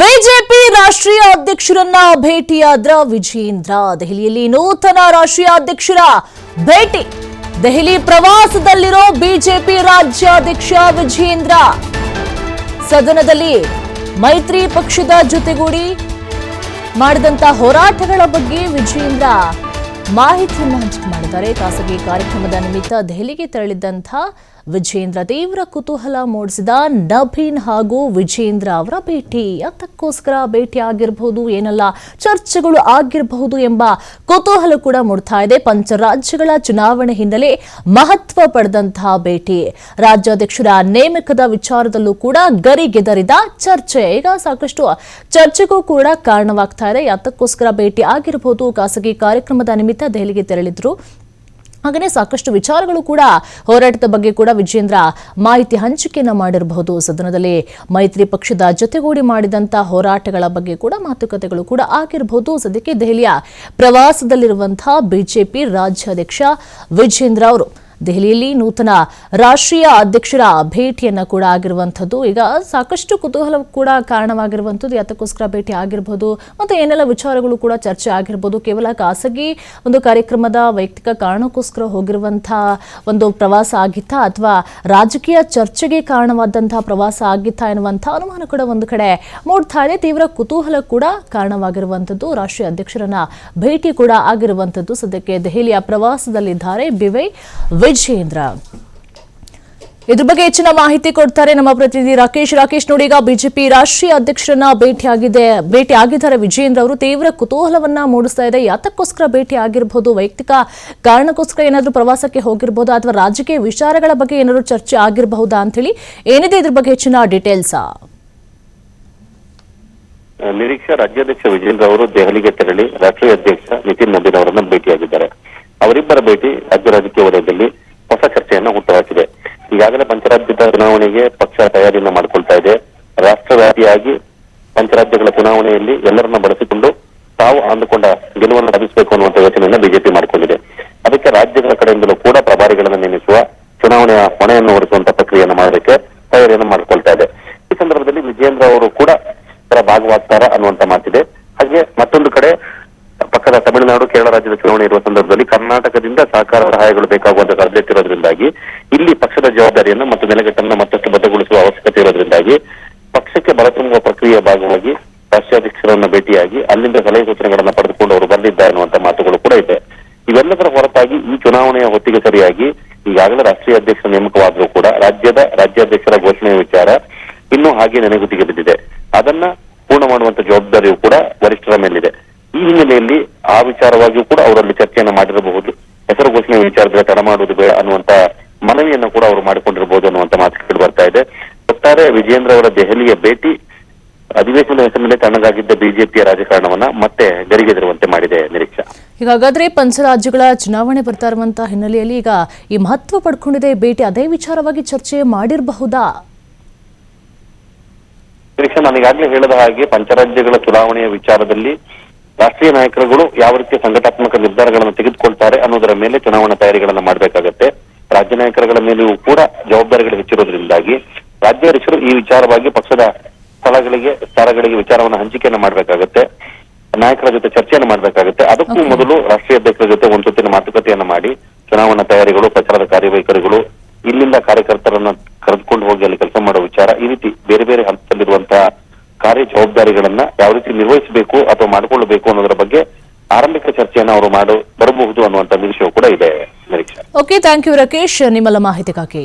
BJP ರಾಷ್ಟ್ರೀಯ ಅಧ್ಯಕ್ಷರನ್ನ ಭೇಟಿಯಾದ್ರ ವಿಜೇಂದ್ರ ದೆಹಲಿಯಲ್ಲಿ ನೂತನ ರಾಷ್ಟ್ರೀಯ ಅಧ್ಯಕ್ಷರ ಭೇಟಿ. ದೆಹಲಿ ಪ್ರವಾಸದಲ್ಲಿರೋ ಬಿಜೆಪಿ ರಾಜ್ಯಾಧ್ಯಕ್ಷ ವಿಜೇಂದ್ರ ಸದನದಲ್ಲಿ ಮೈತ್ರಿ ಪಕ್ಷದ ಜೊತೆಗೂಡಿ ಮಾಡಿದಂತ ಹೋರಾಟಗಳ ಬಗ್ಗೆ ವಿಜೇಂದ್ರ ಮಾಹಿತಿಯನ್ನು ಹಂಚಿಕೆ ಮಾಡಿದ್ದಾರೆ. ಖಾಸಗಿ ಕಾರ್ಯಕ್ರಮದ ನಿಮಿತ್ತ ದೆಹಲಿಗೆ ತೆರಳಿದ್ದಂಥ ವಿಜೇಂದ್ರ ತೀವ್ರ ಕುತೂಹಲ ಮೂಡಿಸಿದ ನಭೀನ್ ಹಾಗೂ ವಿಜೇಂದ್ರ ಅವರ ಭೇಟಿ. ಅದಕ್ಕೋಸ್ಕರ ಭೇಟಿ ಆಗಿರಬಹುದು ಏನೆಲ್ಲ, ಚರ್ಚೆಗಳು ಆಗಿರಬಹುದು ಎಂಬ ಕುತೂಹಲ ಕೂಡ ಮೂಡ್ತಾ ಇದೆ. ಪಂಚರಾಜ್ಯಗಳ ಚುನಾವಣೆ ಹಿನ್ನೆಲೆ ಮಹತ್ವ ಪಡೆದಂತಹ ಭೇಟಿ. ರಾಜ್ಯಾಧ್ಯಕ್ಷರ ನೇಮಕದ ವಿಚಾರದಲ್ಲೂ ಕೂಡ ಗರಿಗೆದರಿದ ಚರ್ಚೆ. ಈಗ ಸಾಕಷ್ಟು ಚರ್ಚೆಗೂ ಕೂಡ ಕಾರಣವಾಗ್ತಾ ಇದೆ. ಅದಕ್ಕೋಸ್ಕರ ಭೇಟಿ ಆಗಿರಬಹುದು ಖಾಸಗಿ ಕಾರ್ಯಕ್ರಮದ ನಿಮಿತ್ತ ದೆಹಲಿಗೆ ತೆರಳಿದ್ರು. ಹಾಗೆಯೇ ಸಾಕಷ್ಟು ವಿಚಾರಗಳು ಕೂಡ ಹೋರಾಟದ ಬಗ್ಗೆ ಕೂಡ ವಿಜೇಂದ್ರ ಮಾಹಿತಿ ಹಂಚಿಕೆಯನ್ನು ಮಾಡಿರಬಹುದು. ಸದನದಲ್ಲಿ ಮೈತ್ರಿ ಪಕ್ಷದ ಜೊತೆಗೂಡಿ ಮಾಡಿದಂತ ಹೋರಾಟಗಳ ಬಗ್ಗೆ ಕೂಡ ಮಾತುಕತೆಗಳು ಕೂಡ ಆಗಿರಬಹುದು. ಸದ್ಯಕ್ಕೆ ದೆಹಲಿಯ ಪ್ರವಾಸದಲ್ಲಿರುವಂತಹ ಬಿಜೆಪಿ ರಾಜ್ಯಾಧ್ಯಕ್ಷ ವಿಜೇಂದ್ರ ಅವರು ದೆಹಲಿಯಲ್ಲಿ ನೂತನ ರಾಷ್ಟ್ರೀಯ ಅಧ್ಯಕ್ಷರ ಭೇಟಿಯನ್ನ ಕೂಡ ಆಗಿರುವಂಥದ್ದು. ಈಗ ಸಾಕಷ್ಟು ಕುತೂಹಲ ಕೂಡ ಕಾರಣವಾಗಿರುವಂಥದ್ದು. ಯಾತಕ್ಕೋಸ್ಕರ ಭೇಟಿ ಆಗಿರಬಹುದು ಮತ್ತು ಏನೆಲ್ಲ ವಿಚಾರಗಳು ಕೂಡ ಚರ್ಚೆ ಆಗಿರ್ಬೋದು. ಕೇವಲ ಖಾಸಗಿ ಒಂದು ಕಾರ್ಯಕ್ರಮದ ವೈಯಕ್ತಿಕ ಕಾರಣಕ್ಕೋಸ್ಕರ ಹೋಗಿರುವಂಥ ಒಂದು ಪ್ರವಾಸ ಆಗಿತ್ತಾ, ಅಥವಾ ರಾಜಕೀಯ ಚರ್ಚೆಗೆ ಕಾರಣವಾದಂತಹ ಪ್ರವಾಸ ಆಗಿತ್ತಾ ಎನ್ನುವಂಥ ಅನುಮಾನ ಕೂಡ ಒಂದು ಕಡೆ ಮೂಡ್ತಾ ಇದೆ. ತೀವ್ರ ಕುತೂಹಲ ಕೂಡ ಕಾರಣವಾಗಿರುವಂಥದ್ದು. ರಾಷ್ಟ್ರೀಯ ಅಧ್ಯಕ್ಷರನ್ನ ಭೇಟಿ ಕೂಡ ಆಗಿರುವಂಥದ್ದು. ಸದ್ಯಕ್ಕೆ ದೆಹಲಿಯ ಪ್ರವಾಸದಲ್ಲಿದ್ದಾರೆ. ಬಿವೈ ವಿಜೇಂದ್ರ ಇದ್ರ. ಬಗ್ಗೆ ಹೆಚ್ಚಿನ ಮಾಹಿತಿ ಕೊಡ್ತಾರೆ ನಮ್ಮ ಪ್ರತಿನಿಧಿ ರಾಕೇಶ್. ರಾಕೇಶ್, ನೋಡಿ, ಈಗ ಬಿಜೆಪಿ ರಾಷ್ಟ್ರೀಯ ಅಧ್ಯಕ್ಷರನ್ನ ಭೇಟಿಯಾಗಿದೆ. ಭೇಟಿ ಆಗಿದ್ದಾರೆ ವಿಜೇಂದ್ರ ಅವರು. ತೀವ್ರ ಕುತೂಹಲವನ್ನ ಮೂಡಿಸ್ತಾ ಇದೆ. ಯಾತಕ್ಕೋಸ್ಕರ ಭೇಟಿ ಆಗಿರಬಹುದು ವೈಯಕ್ತಿಕ ಕಾರಣಕ್ಕೋಸ್ಕರ ಏನಾದರೂ ಪ್ರವಾಸಕ್ಕೆ ಹೋಗಿರಬಹುದು ಅಥವಾ ರಾಜಕೀಯ ವಿಚಾರಗಳ ಬಗ್ಗೆ ಏನಾದರೂ ಚರ್ಚೆ ಆಗಿರಬಹುದಾ ಅಂತ ಹೇಳಿ ಏನಿದೆ ಇದ್ರ ಬಗ್ಗೆ ಹೆಚ್ಚಿನ ಡೀಟೇಲ್ಸಾ? ನಿರೀಕ್ಷೆ ರಾಜ್ಯಾಧ್ಯಕ್ಷ ವಿಜೇಂದ್ರ ಅವರು ದೆಹಲಿಗೆ ತೆರಳಿ ರಾಷ್ಟ್ರೀಯ ಅಧ್ಯಕ್ಷ ನಿತಿನ್ ನಬೀನ್ ಅವರನ್ನು ಭೇಟಿಯಾಗಿದ್ದಾರೆ ಅವರಿಬ್ಬರ ಭೇಟಿ ರಾಜ್ಯ ರಾಜಕೀಯ ವಲಯದಲ್ಲಿ ಹೊಸ ಚರ್ಚೆಯನ್ನ ಹುಟ್ಟುಹಾಕಿದೆ ಈಗಾಗಲೇ ಪಂಚರಾಜ್ಯದ ಚುನಾವಣೆಗೆ ಪಕ್ಷ ತಯಾರಿಯನ್ನ ಮಾಡಿಕೊಳ್ತಾ ಇದೆ. ರಾಷ್ಟ್ರವ್ಯಾಪಿಯಾಗಿ ಪಂಚರಾಜ್ಯಗಳ ಚುನಾವಣೆಯಲ್ಲಿ ಎಲ್ಲರನ್ನ ಬಳಸಿಕೊಂಡು ತಾವು ಅಂದುಕೊಂಡ ಗೆಲುವನ್ನು ಸಾಧಿಸಬೇಕು ಅನ್ನುವಂತ ಯೋಚನೆಯನ್ನ ಬಿಜೆಪಿ ಮಾಡಿಕೊಂಡಿದೆ. ಅದಕ್ಕೆ ರಾಜ್ಯಗಳ ಕಡೆಯಿಂದಲೂ ಕೂಡ ಪ್ರಭಾರಿಗಳನ್ನು ನೇಮಿಸುವ ಚುನಾವಣೆಯ ಹೊಣೆಯನ್ನು ಹೊರಿಸುವಂತ ಪ್ರಕ್ರಿಯೆಯನ್ನು ಮಾಡಲಿಕ್ಕೆ ತಯಾರಿಯನ್ನು ಮಾಡಿಕೊಳ್ತಾ ಇದೆ. ಈ ಸಂದರ್ಭದಲ್ಲಿ ವಿಜೇಂದ್ರ ಅವರು ಕೂಡ ಭಾಗವಾಗ್ತಾರ ಅನ್ನುವಂತ ಮಾತಿದೆ. ಹಾಗೆ ಮತ್ತೊಂದು ಕಡೆ ಪಕ್ಕದ ತಮಿಳುನಾಡು, ಕೇರಳ ರಾಜ್ಯದ ಚುನಾವಣೆ ಇರುವ ಸಂದರ್ಭದಲ್ಲಿ ಕರ್ನಾಟಕದಿಂದ ಸಹಕಾರ ಸಹಾಯಗಳು ಬೇಕಾಗುವಂತಹ ಸಾಧ್ಯತೆ ಇರೋದ್ರಿಂದಾಗಿ ಇಲ್ಲಿ ಪಕ್ಷದ ಜವಾಬ್ದಾರಿಯನ್ನು ಮತ್ತು ನೆಲೆಗಟ್ಟನ್ನು ಮತ್ತಷ್ಟು ಬದ್ಧಗೊಳಿಸುವ ಅವಶ್ಯಕತೆ ಇರೋದ್ರಿಂದಾಗಿ ಪಕ್ಷಕ್ಕೆ ಬಲ ತುಂಬುವ ಪ್ರಕ್ರಿಯೆಯ ಭಾಗವಾಗಿ ರಾಷ್ಟ್ರಾಧ್ಯಕ್ಷರನ್ನ ಭೇಟಿಯಾಗಿ ಅಲ್ಲಿಂದ ಸಲಹೆ ಸೂಚನೆಗಳನ್ನ ಪಡೆದುಕೊಂಡು ಅವರು ಬಂದಿದ್ದಾರೆ ಅನ್ನುವಂತಹ ಮಾತುಗಳು ಕೂಡ ಇದೆ. ಇವೆಲ್ಲದರ ಹೊರತಾಗಿ ಈ ಚುನಾವಣೆಯ ಹೊತ್ತಿಗೆ ಸರಿಯಾಗಿ ಈಗಾಗಲೇ ರಾಷ್ಟ್ರೀಯ ಅಧ್ಯಕ್ಷರ ನೇಮಕವಾದರೂ ಕೂಡ ರಾಜ್ಯದ ರಾಜ್ಯಾಧ್ಯಕ್ಷರ ಘೋಷಣೆಯ ವಿಚಾರ ಇನ್ನೂ ಹಾಗೆ ನೆನೆಗುದಿಗೆ ಬಿದ್ದಿದೆ. ಅದನ್ನ ಪೂರ್ಣ ಮಾಡುವಂತ ಜವಾಬ್ದಾರಿಯೂ ಕೂಡ ವರಿಷ್ಠರ ಮೇಲಿದೆ. ಈ ಹಿನ್ನೆಲೆಯಲ್ಲಿ ಆ ವಿಚಾರವಾಗಿಯೂ ಕೂಡ ಅವರಲ್ಲಿ ಚರ್ಚೆಯನ್ನು ಮಾಡಿರಬಹುದು. ಹೆಸರು ಘೋಷಣೆ ವಿಚಾರದಲ್ಲಿ ತಡ ಮಾಡುವುದು ಬೇಡ ಅನ್ನುವಂತ ಮನವಿಯನ್ನು ಕೂಡ ಅವರು ಮಾಡಿಕೊಂಡಿರಬಹುದು ಅನ್ನುವಂತ ಮಾತುಗಳು ಬರ್ತಾ ಇದೆ. ಒಟ್ಟಾರೆ ವಿಜೇಂದ್ರ ಅವರ ದೆಹಲಿಯ ಭೇಟಿ ಅಧಿವೇಶನದ ಹೆಸರಿನಲ್ಲಿ ತಣ್ಣಗಾಗಿದ್ದ ಬಿಜೆಪಿಯ ರಾಜಕಾರಣವನ್ನ ಮತ್ತೆ ಗರಿಗೆದರುವಂತೆ ಮಾಡಿದೆ ನಿರೀಕ್ಷಾ. ಈಗ ಹಾಗಾದ್ರೆ ಪಂಚರಾಜ್ಯಗಳ ಚುನಾವಣೆ ಬರ್ತಾ ಇರುವಂತಹ ಹಿನ್ನೆಲೆಯಲ್ಲಿ ಈಗ ಈ ಮಹತ್ವ ಪಡ್ಕೊಂಡಿದೆ ಭೇಟಿ ಅದೇ ವಿಚಾರವಾಗಿ ಚರ್ಚೆ ಮಾಡಿರಬಹುದಾ? ನಿರೀಕ್ಷೆ ನಾನು ಈಗಾಗಲೇ ಹೇಳಿದ ಹಾಗೆ ಪಂಚರಾಜ್ಯಗಳ ಚುನಾವಣೆಯ ವಿಚಾರದಲ್ಲಿ ರಾಷ್ಟ್ರೀಯ ನಾಯಕರುಗಳು ಯಾವ ರೀತಿಯ ಸಂಘಟಾತ್ಮಕ ನಿರ್ಧಾರಗಳನ್ನು ತೆಗೆದುಕೊಳ್ತಾರೆ ಅನ್ನೋದರ ಮೇಲೆ ಚುನಾವಣಾ ತಯಾರಿಗಳನ್ನ ಮಾಡಬೇಕಾಗತ್ತೆ. ರಾಜ್ಯ ನಾಯಕರುಗಳ ಮೇಲೆಯೂ ಕೂಡ ಜವಾಬ್ದಾರಿಗಳು ಹೆಚ್ಚಿರೋದ್ರಿಂದಾಗಿ ರಾಜ್ಯಾಧ್ಯಕ್ಷರು ಈ ವಿಚಾರವಾಗಿ ಪಕ್ಷದ ಸ್ಥಳಗಳಿಗೆ ಸ್ಥಳಗಳಿಗೆ ವಿಚಾರವನ್ನು ಹಂಚಿಕೆಯನ್ನ ಮಾಡಬೇಕಾಗತ್ತೆ. ನಾಯಕರ ಜೊತೆ ಚರ್ಚೆಯನ್ನು ಮಾಡಬೇಕಾಗುತ್ತೆ. ಅದಕ್ಕೂ ಮೊದಲು ರಾಷ್ಟ್ರೀಯ ಅಧ್ಯಕ್ಷರ ಜೊತೆ ಒಂದು ಸುತ್ತಿನ ಮಾತುಕತೆಯನ್ನ ಮಾಡಿ ಚುನಾವಣಾ ತಯಾರಿಗಳು ಪ್ರಚಾರದ ಕಾರ್ಯವೈಖರಿಗಳು ಇಲ್ಲಿಂದ ಕಾರ್ಯಕರ್ತರನ್ನ ಕರೆದುಕೊಂಡು ಹೋಗಿ ಅಲ್ಲಿ ಕೆಲಸ ಮಾಡೋ ವಿಚಾರ ಈ ರೀತಿ ಬೇರೆ ಬೇರೆ ಹಂತದಲ್ಲಿರುವಂತಹ ಕಾರ್ಯ ಜವಾಬ್ದಾರಿಗಳನ್ನ ಯಾವ ರೀತಿ ನಿರ್ವಹಿಸಬೇಕು ಅಥವಾ ಮಾಡಿಕೊಳ್ಳಬೇಕು ಅನ್ನೋದರ ಬಗ್ಗೆ ಆರಂಭಿಕ ಚರ್ಚೆಯನ್ನ ಅವರು ಮಾಡು ಬರಬಹುದು ಅನ್ನುವಂತ ನಿರೀಕ್ಷೆಯೂ ಕೂಡ ಇದೆ, ನಿರೀಕ್ಷೆ. ಓಕೆ ಥ್ಯಾಂಕ್ ಯು ರಾಕೇಶ್ ನಿಮ್ಮೆಲ್ಲ ಮಾಹಿತಿಗಾಗಿ